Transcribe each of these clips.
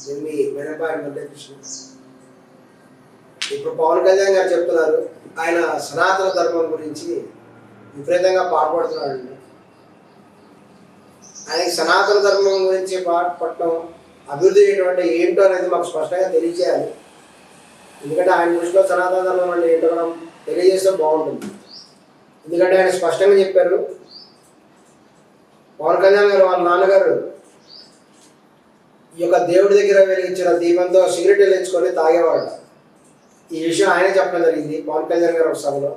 నేను మీ వెనపాడి కృష్ణ ఇప్పుడు పవన్ కళ్యాణ్ గారు చెప్తున్నారు ఆయన సనాతన ధర్మం గురించి విపరీతంగా పాటుపడుతున్నాడు. ఆయనకి సనాతన ధర్మం గురించి పాటుపడటం అభివృద్ధి చేయడం ఏంటో అనేది మాకు స్పష్టంగా తెలియజేయాలి ఎందుకంటే ఆయన దృష్టిలో సనాతన ధర్మం అంటే ఏంటో మనం తెలియజేస్తే బాగుంటుంది. ఎందుకంటే ఆయన స్పష్టంగా చెప్పారు పవన్ కళ్యాణ్ గారు వాళ్ళ నాన్నగారు ఈ యొక్క దేవుడి దగ్గర వెలిగించిన దీపంతో సిగరెట్ వెలిగించుకొని తాగేవాడు ఈ విషయం ఆయనే చెప్పడం జరిగింది పవన్ కళ్యాణ్ గారు ఒక సభలో.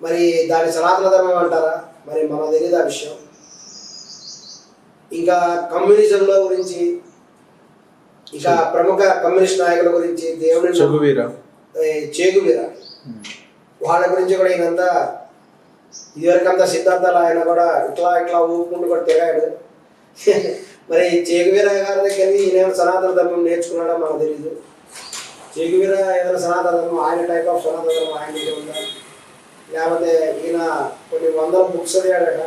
మరి దాని సనాతన ధర్మం అంటారా? మరి మనకు తెలియదు ఆ విషయం. ఇంకా కమ్యూనిజంలో గురించి ఇక ప్రముఖ కమ్యూనిస్ట్ నాయకుల గురించి దేవుడి చెగువీర చేగువీర వాళ్ళ గురించి కూడా ఈయనంతా ఇదివరకంతా సిద్ధాంతాలు ఆయన కూడా ఇట్లా ఇట్లా ఊపుకుంటూ కూడా తిరిగాడు మరి చేగువీర గారి దగ్గర ఈయన సనాతన ధర్మం నేర్చుకున్నాడో మనకు తెలియదు చేగువీర ఏదైనా సనాతన ధర్మం ఆయన టైప్ ఆఫ్ సనాతన ధర్మం ఆయన దగ్గర ఉందా? లేకపోతే ఈయన కొన్ని వందల బుక్స్ చదివాడట.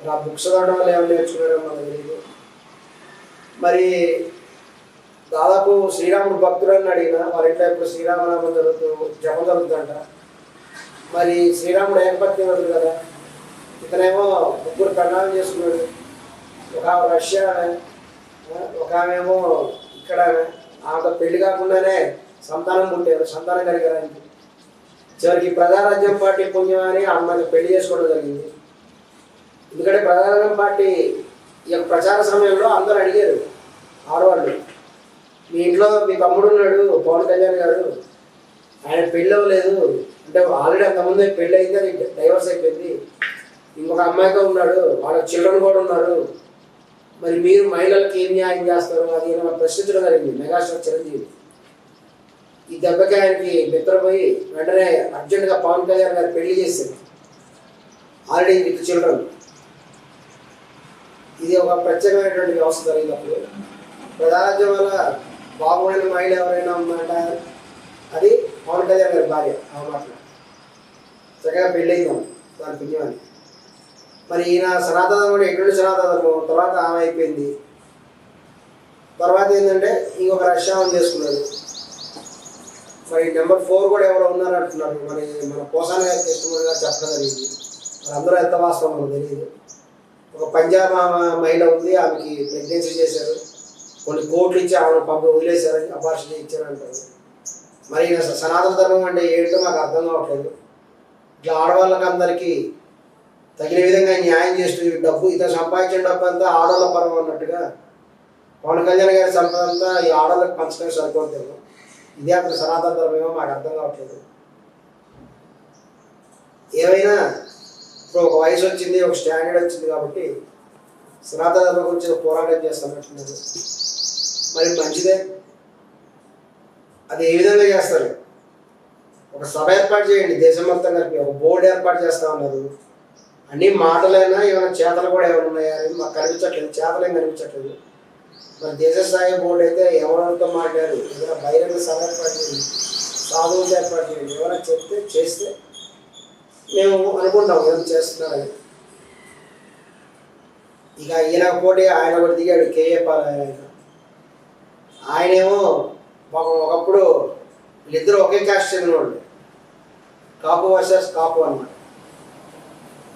మరి ఆ బుక్స్ చదవడం వల్ల ఏమైనా నేర్చుకున్నాడో మనకు తెలియదు మరి దాదాపు శ్రీరాముడు భక్తుడని అడిగిన వాళ్ళ ఇంట్లో ఇప్పుడు శ్రీరామనామం జరుగుతూ జపం జరుగుతుందంట. మరి శ్రీరాముడు ఏకపత్ని వద్దు కదా ఇతనేమో ముగ్గురు కన్నాలు చేసుకున్నాడు. ఒక ఆమె రష్యా ఒక ఆమెమో ఇక్కడ ఆమె. పెళ్ళి కాకుండానే సంతానం పుట్టారు సంతానం కలిగారానికి చివరికి ప్రజారాజ్యం పార్టీ పుణ్యం అని ఆమె పెళ్ళి చేసుకోవడం జరిగింది. ఎందుకంటే ప్రజారాజ్యం పార్టీ ఈ యొక్క ప్రచార సమయంలో అందరూ అడిగారు ఆడవాళ్ళు మీ ఇంట్లో మీ తమ్ముడు ఉన్నాడు పవన్ కళ్యాణ్ గారు ఆయన పెళ్ళి అవ్వలేదు అంటే ఆల్రెడీ అంతకుముందు పెళ్ళి అయింది అది డైవర్స్ అయిపోయింది. ఇంకొక అమ్మాయితో ఉన్నాడు వాళ్ళ చిల్డ్రన్ కూడా ఉన్నారు మరి మీరు మహిళలకు ఏం న్యాయం చేస్తారు అది ఏమైనా ప్రశ్నించడం జరిగింది. మెగాస్టార్ చిరంజీవి. ఈ దెబ్బకి ఆయనకి నిద్రపోయి వెంటనే అర్జెంటుగా పవన్ కళ్యాణ్ గారు పెళ్ళి చేశారు. Already with children. ఇది ఒక ప్రత్యేకమైనటువంటి వ్యవస్థ జరిగినప్పుడు ప్రధాన వల్ల బాగుపడిన మహిళ ఎవరైనా ఉందంట అది పవన్ కళ్యాణ్ గారి భార్య. ఆ మాటలు. చక్కగా పెళ్ళయిందాం దాని పుణ్యమని మరి ఈయన సనాతన ధర్మం ఎటువంటి సనాతన ధర్మం తర్వాత ఆమె అయిపోయింది. తర్వాత ఏంటంటే ఇంకొక రష్యావం చేసుకున్నాడు. మరి నెంబర్ ఫోర్ కూడా ఎవరో ఉన్నారు అంటున్నారు. మరి మన పోసాన గారి కృష్ణమూర్తి గారు చెప్పడం జరిగింది. మరి అందరూ ఎంత వాస్తవం మనకు తెలియదు. ఒక పంజాబ్ మహిళ ఉంది ఆమెకి ప్రెగ్నెన్సీ చేశారు. కొన్ని కోట్లు ఇచ్చి ఆమెను పంప వదిలేశారని అపార్షన్ ఇచ్చారంటారు మరి ఈయన స- సనాతన ధర్మం అంటే ఏంటో నాకు అర్థం కావట్లేదు. ఇట్లా ఆడవాళ్ళకి అందరికీ తగిన విధంగా న్యాయం చేస్తూ డబ్బు ఇతను సంపాదించిన డబ్బు అంతా ఆడవాళ్ళ పరం అన్నట్టుగా. పవన్ కళ్యాణ్ గారి సంపద అంతా ఈ ఆడవాళ్ళకి పంచడం సరిపోతుంది ఇదే అతను సనాతన ధర్మమేమో మాకు అర్థం కావట్లేదు. ఏమైనా ఇప్పుడు ఒక వయసు వచ్చింది ఒక స్టాండర్డ్ వచ్చింది కాబట్టి సనాతన ధర్మం గురించి పోరాటం చేస్తున్నట్టున్నారు. మరి మంచిదే. అది ఏ విధంగా చేస్తారు? ఒక సభ ఏర్పాటు చేయండి దేశం మొత్తం కలిపి ఒక బోర్డు ఏర్పాటు చేస్తా ఉన్నారు. అన్ని మాటలైనా ఏమైనా చేతలు కూడా ఏమైనా ఉన్నాయా? అని మాకు కనిపించట్లేదు. చేతలేం కనిపించట్లేదు. మరి దేశ స్థాయి బోర్డు అయితే ఎవరెవరితో మాట్లాడారు. ఏదైనా బహిరంగ సభ ఏర్పాటు చేయండి. సాధువులు ఏర్పాటు చేయండి. ఎవరైనా చెప్తే చేస్తే మేము అనుకుంటాం ఏం చేస్తున్నారని. ఇక ఈయన పోటీ ఆయన కూడా దిగాడు కేఏ పాల్ ఆయన ఆయనేమో మాకు ఒకప్పుడు వీళ్ళిద్దరూ ఒకే క్యాస్ట్ చెందిన వాళ్ళు. కాపు వర్సెస్ కాపు అన్నమాట.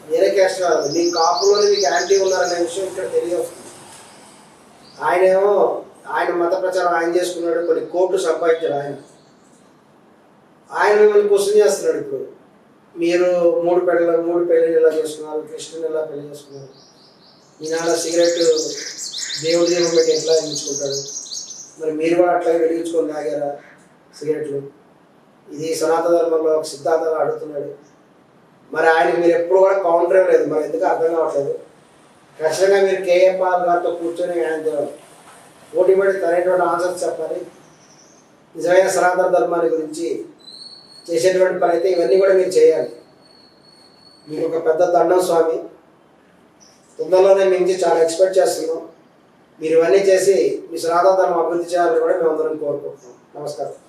వేరే క్యాస్ట్ కాదు మీ కాపులోనే మీకు యాంటీ ఉన్నారనే విషయం ఇక్కడ తెలియవస్తుంది ఆయనేమో ఆయన మత ప్రచారం ఆయన చేసుకున్నాడు కొన్ని కోట్లు సంపాదించాడు ఆయన. ఆయన మిమ్మల్ని క్వశ్చన్ చేస్తున్నాడు ఇప్పుడు. మీరు మూడు పెళ్ళ మూడు పెళ్ళిళ్ళు ఎలా చేసుకున్నారు? కృష్ణుని ఎలా పెళ్ళి చేసుకున్నారు? ఈనాడ సిగరెట్ దేవుడి దీపం పెట్టి ఎట్లా ఎంచుకుంటారు మరి మీరు కూడా అట్లా వెలిగించుకొని తాగారా సిగరెట్లు ఇది సనాతన ధర్మంలో ఒక సిద్ధాంతాలు అడుగుతున్నాడు. మరి ఆయనకి మీరు ఎప్పుడు కూడా కౌంటర్ ఇవ్వలేదు మరి ఎందుకు అర్థం కావట్లేదు. ఖచ్చితంగా మీరు కేఏ పాల్ గారితో కూర్చొని ఆయన పోటీ పడి తనేటువంటి ఆన్సర్స్ చెప్పాలి. నిజమైన సనాతన ధర్మాన్ని గురించి చేసేటువంటి పని అయితే ఇవన్నీ కూడా మీరు చేయాలి. మీకు ఒక పెద్ద దండం స్వామి. తొందరలోనే మించి చాలా ఎక్స్పెక్ట్ చేస్తున్నాం. మీరు ఇవన్నీ చేసి మీ సనాతన ధర్మం అభివృద్ధి చేయాలని కూడా మేము అందరం కోరుకుంటున్నాం. నమస్కారం.